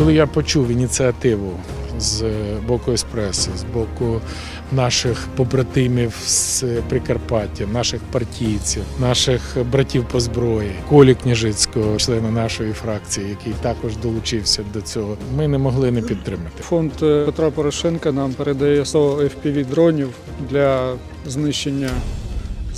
Коли я почув ініціативу з боку Еспресо, з боку наших побратимів з Прикарпаття, наших партійців, наших братів по зброї, Колі Княжицького, члена нашої фракції, який також долучився до цього, ми не могли не підтримати. Фонд е, Петра Порошенка нам передає 100 FPV дронів для знищення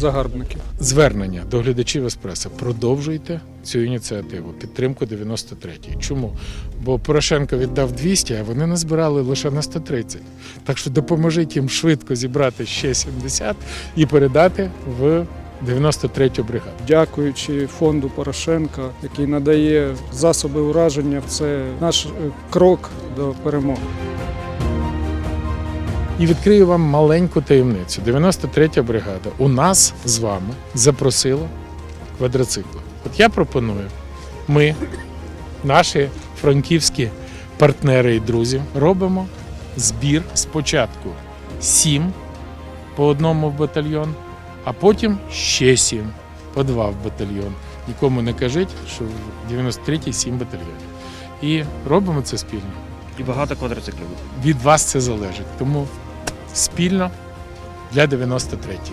загарбників. Звернення до глядачів Еспресо. Продовжуйте цю ініціативу, підтримку 93-ї. Чому? Бо Порошенко віддав 200, а вони назбирали лише на 130. Так що допоможіть їм швидко зібрати ще 70 і передати в 93-ю бригаду. Дякуючи фонду Порошенка, який надає засоби ураження, це наш е, крок до перемоги. І відкрию вам маленьку таємницю. 93-я бригада у нас з вами запросила квадроцикли. От я пропоную, ми, наші франківські партнери і друзі, робимо збір спочатку 7 по одному в батальйон, а потім ще 7 по 2 в батальйон. Нікому не кажіть, що в 93-й 7 батальйонів. І робимо це спільно І багато квадроциклів від вас це залежить. Тому спільно для 93-ї.